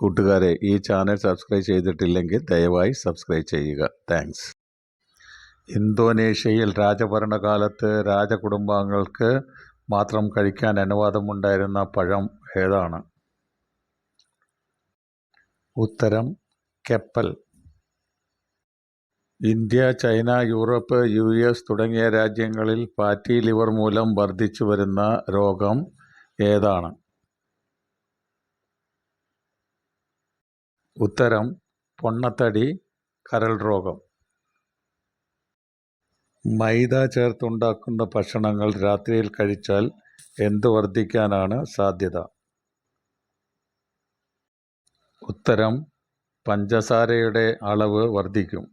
കൂട്ടുകാരെ ഈ channel subscribe ചെയ്തിട്ടില്ലെങ്കിൽ ദയവായി സബ്സ്ക്രൈബ് ചെയ്യുക. താങ്ക്സ്. ഇന്തോനേഷ്യയിൽ രാജഭരണകാലത്ത് രാജകുടുംബാംഗങ്ങൾക്ക് മാത്രം കഴിക്കാൻ അനുവാദമുണ്ടായിരുന്ന പഴം ഏതാണ്? ഉത്തരം kepel. India China Europe U S തുടങ്ങിയ രാജ്യങ്ങളിൽ ഫാറ്റി ലിവർ മൂലം വർദ്ധിച്ചു വരുന്ന രോഗം ഏതാണ്? ഉത്തരം പൊണ്ണത്തടി കരൾ രോഗം. മൈദ ചേർത്തുണ്ടാക്കുന്ന ഭക്ഷണങ്ങൾ രാത്രിയിൽ കഴിച്ചാൽ എന്ത് വർദ്ധിക്കാനാണ് സാധ്യത? ഉത്തരം പഞ്ചസാരയുടെ അളവ് വർദ്ധിക്കും.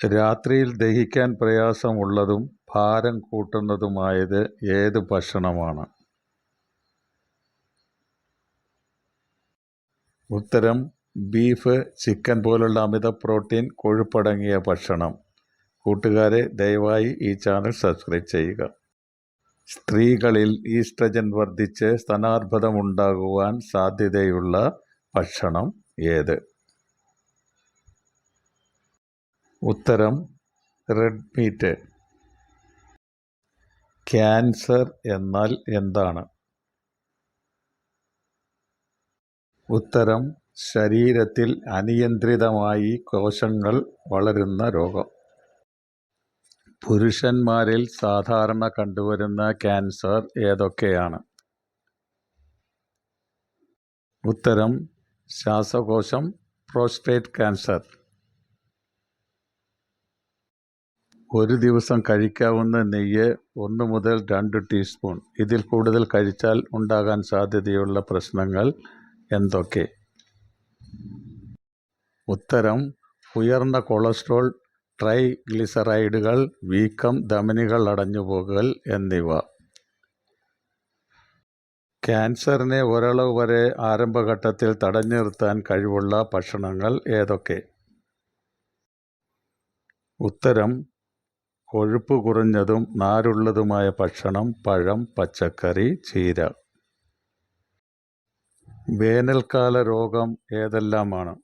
രാത്രിയിൽ ദഹിക്കാൻ പ്രയാസമുള്ളതും ഭാരം കൂട്ടുന്നതുമായത് ഏത് ഭക്ഷണമാണ്? ഉത്തരം ബീഫ് ചിക്കൻ പോലുള്ള അമിത പ്രോട്ടീൻ കൊഴുപ്പടങ്ങിയ ഭക്ഷണം. കൂട്ടുകാരെ ദയവായി ഈ ചാനൽ സബ്സ്ക്രൈബ് ചെയ്യുക. സ്ത്രീകളിൽ ഈസ്ട്രജൻ വർദ്ധിച്ച് സ്ഥാനാർബുദമുണ്ടാകുവാൻ സാധ്യതയുള്ള ഭക്ഷണം ഏത്? ഉത്തരം റെഡ് മീറ്റ്. ക്യാൻസർ എന്നാൽ എന്താണ്? ഉത്തരം ശരീരത്തിൽ അനിയന്ത്രിതമായി കോശങ്ങൾ വളരുന്ന രോഗം. പുരുഷന്മാരിൽ സാധാരണ കണ്ടുവരുന്ന ക്യാൻസർ ഏതൊക്കെയാണ്? ഉത്തരം ശ്വാസകോശം പ്രോസ്റ്റേറ്റ് ക്യാൻസർ. ഒരു ദിവസം കഴിക്കാവുന്ന നെയ്യ് ഒന്ന് മുതൽ രണ്ട് ടീസ്പൂൺ. ഇതിൽ കൂടുതൽ കഴിച്ചാൽ ഉണ്ടാകാൻ സാധ്യതയുള്ള പ്രശ്നങ്ങൾ എന്തൊക്കെ? ഉത്തരം ഉയർന്ന കൊളസ്ട്രോൾ ട്രൈഗ്ലിസറൈഡുകൾ വീക്കം ധമനികൾ അടഞ്ഞുപോകൽ എന്നിവ. ക്യാൻസറിനെ ഒരളവ് വരെ ആരംഭഘട്ടത്തിൽ തടഞ്ഞു നിർത്താൻ കഴിവുള്ള ഭക്ഷണങ്ങൾ ഏതൊക്കെ? ഉത്തരം കൊഴുപ്പ് കുറഞ്ഞതും നാരുള്ളതുമായ ഭക്ഷണം പഴം പച്ചക്കറി ചീര. വേനൽക്കാല രോഗം ഏതെല്ലാമാണ്?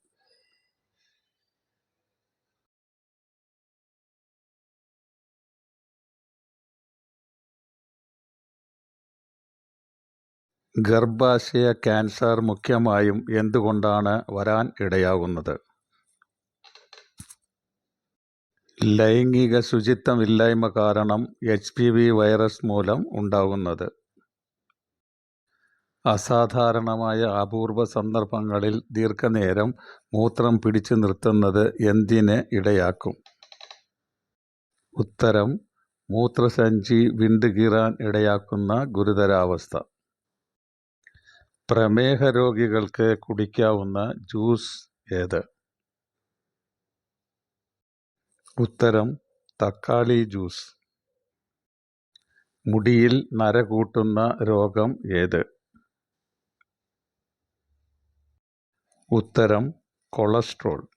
ഗർഭാശയ ക്യാൻസർ മുഖ്യമായും എന്തുകൊണ്ടാണ് വരാൻ ഇടയാകുന്നത്? ലൈംഗിക ശുചിത്വമില്ലായ്മ കാരണം എച്ച് പി വി വൈറസ് മൂലം ഉണ്ടാകുന്നത്. അസാധാരണമായ അപൂർവ സന്ദർഭങ്ങളിൽ ദീർഘനേരം മൂത്രം പിടിച്ചു നിർത്തുന്നത് എന്തിന് ഇടയാക്കും? ഉത്തരം മൂത്രസഞ്ചി വിണ്ടുകീറാൻ ഇടയാക്കുന്ന ഗുരുതരാവസ്ഥ. പ്രമേഹ രോഗികൾക്ക് കുടിക്കാവുന്ന ജ്യൂസ് ഏത്? ഉത്തരം തക്കാളി ജ്യൂസ്. മുടിയിൽ നര കൂട്ടുന്ന രോഗം ഏത്? ഉത്തരം കൊളസ്ട്രോൾ.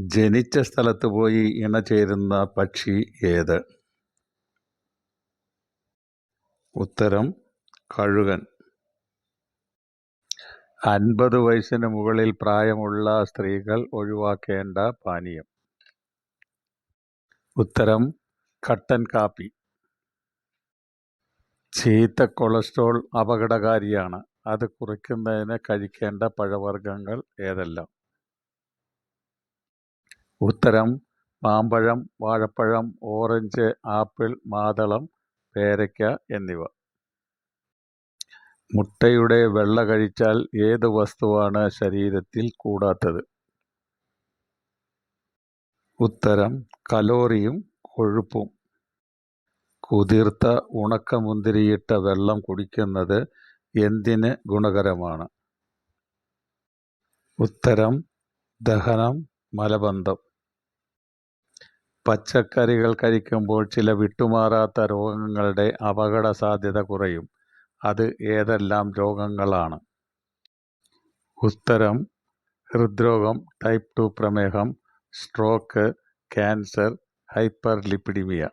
ജനിച്ച സ്ഥലത്ത് പോയി ഇണ ചേരുന്ന പക്ഷി ഏത്? ഉത്തരം കഴുകൻ. അൻപത് വയസ്സിന് മുകളിൽ പ്രായമുള്ള സ്ത്രീകൾ ഒഴിവാക്കേണ്ട പാനീയം. ഉത്തരം കട്ടൻ കാപ്പി. ചീത്ത കൊളസ്ട്രോൾ അപകടകാരിയാണ്. അത് കുറയ്ക്കുന്നതിന് കഴിക്കേണ്ട പഴവർഗങ്ങൾ ഏതെല്ലാം? ഉത്തരം മാമ്പഴം വാഴപ്പഴം ഓറഞ്ച് ആപ്പിൾ മാതളം പേരയ്ക്ക എന്നിവ. മുട്ടയുടെ വെള്ള കഴിച്ചാൽ ഏത് വസ്തുവാണ് ശരീരത്തിൽ കൂടാത്തത്? ഉത്തരം കലോറിയും കൊഴുപ്പും. കുതിർത്ത ഉണക്കമുന്തിരിയിട്ട വെള്ളം കുടിക്കുന്നത് എന്തിന് ഗുണകരമാണ്? ഉത്തരം ദഹനം മലബന്ധം. പച്ചക്കറികൾ കഴിക്കുമ്പോൾ ചില വിട്ടുമാറാത്ത രോഗങ്ങളുടെ അപകട സാധ്യത കുറയും. അത് ഏതെല്ലാം രോഗങ്ങളാണ്? ഉത്തരം ഹൃദ്രോഗം ടൈപ്പ് ടു പ്രമേഹം സ്ട്രോക്ക് ക്യാൻസർ ഹൈപ്പർ ലിപ്പിഡിമിയ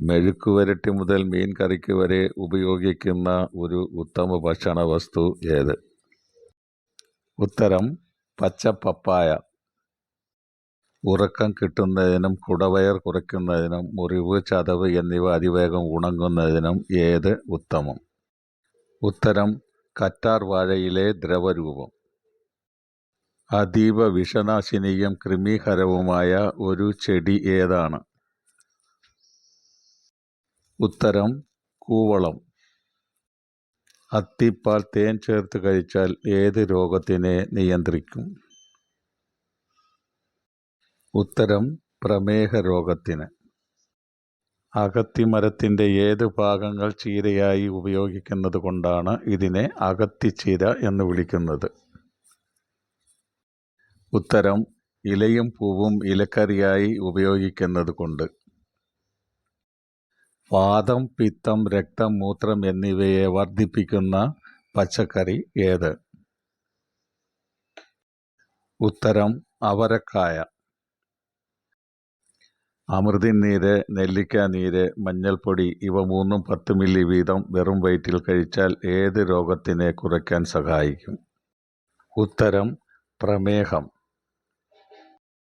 മെഴുക്കുവരട്ടി മുതൽ മീൻ കറിക്ക് വരെ ഉപയോഗിക്കുന്ന ഒരു ഉത്തമ ഭക്ഷണ വസ്തു ഏത്? ഉത്തരം പച്ച പപ്പായ. ഉറക്കം കിട്ടുന്നതിനും കുടവയർ കുറയ്ക്കുന്നതിനും മുറിവ് ചതവ് എന്നിവ അതിവേഗം ഉണങ്ങുന്നതിനും ഏത് ഉത്തമം? ഉത്തരം കറ്റാർ വാഴയിലെ ദ്രവരൂപം. അതീവ വിഷനാശിനിയും ക്രിമീഹരവുമായ ഒരു ചെടി ഏതാണ്? ഉത്തരം കൂവളം. അത്തിപ്പാൽ തേൻ ചേർത്ത് കഴിച്ചാൽ ഏത് രോഗത്തിനെ നിയന്ത്രിക്കും? ഉത്തരം പ്രമേഹ രോഗത്തിന്. അകത്തിമരത്തിന്റെ ഏത് ഭാഗങ്ങൾ ചീരയായി ഉപയോഗിക്കുന്നത് കൊണ്ടാണ് ഇതിനെ അകത്തിച്ചീര എന്ന് വിളിക്കുന്നത്? ഉത്തരം ഇലയും പൂവും ഇലക്കറിയായി ഉപയോഗിക്കുന്നത് കൊണ്ട്. വാദം പിത്തം രക്തം മൂത്രം എന്നിവയെ വർദ്ധിപ്പിക്കുന്ന പച്ചക്കറി ഏത്? ഉത്തരം അവരക്കായ. അമൃതിൻ നീര് നെല്ലിക്ക നീര് മഞ്ഞൾപ്പൊടി ഇവ മൂന്നും പത്ത് മില്ലി വീതം വെറും വയറ്റിൽ കഴിച്ചാൽ ഏത് രോഗത്തിനെ കുറയ്ക്കാൻ സഹായിക്കും? ഉത്തരം പ്രമേഹം.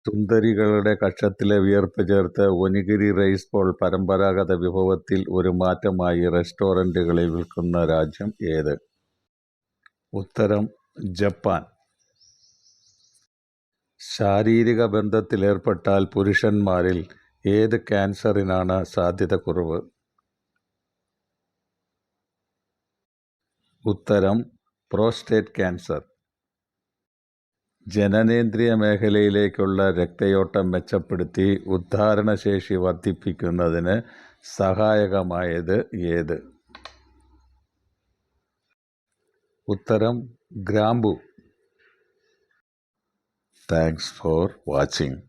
സുന്ദരികളുടെ കക്ഷത്തിലെ വിയർപ്പ് ചേർത്ത് ഒനിഗിരി റൈസ് ബോൾ പരമ്പരാഗത വിഭവത്തിൽ ഒരു മാറ്റമായി റെസ്റ്റോറന്റുകളിൽ വിൽക്കുന്ന രാജ്യം ഏത്? ഉത്തരം ജപ്പാൻ. ശാരീരിക ബന്ധത്തിലേർപ്പെട്ടാൽ പുരുഷന്മാരിൽ ഏത് ക്യാൻസറിനാണ് സാധ്യത കുറവ്? ഉത്തരം പ്രോസ്റ്റേറ്റ് ക്യാൻസർ. ജനനേന്ദ്രിയ മേഖലയിലേക്കുള്ള രക്തയോട്ടം മെച്ചപ്പെടുത്തി ഉദ്ധാരണശേഷി വർദ്ധിപ്പിക്കുന്നതിന് സഹായകമായത് ഏത്? ഉത്തരം ഗ്രാമ്പു. Thanks for watching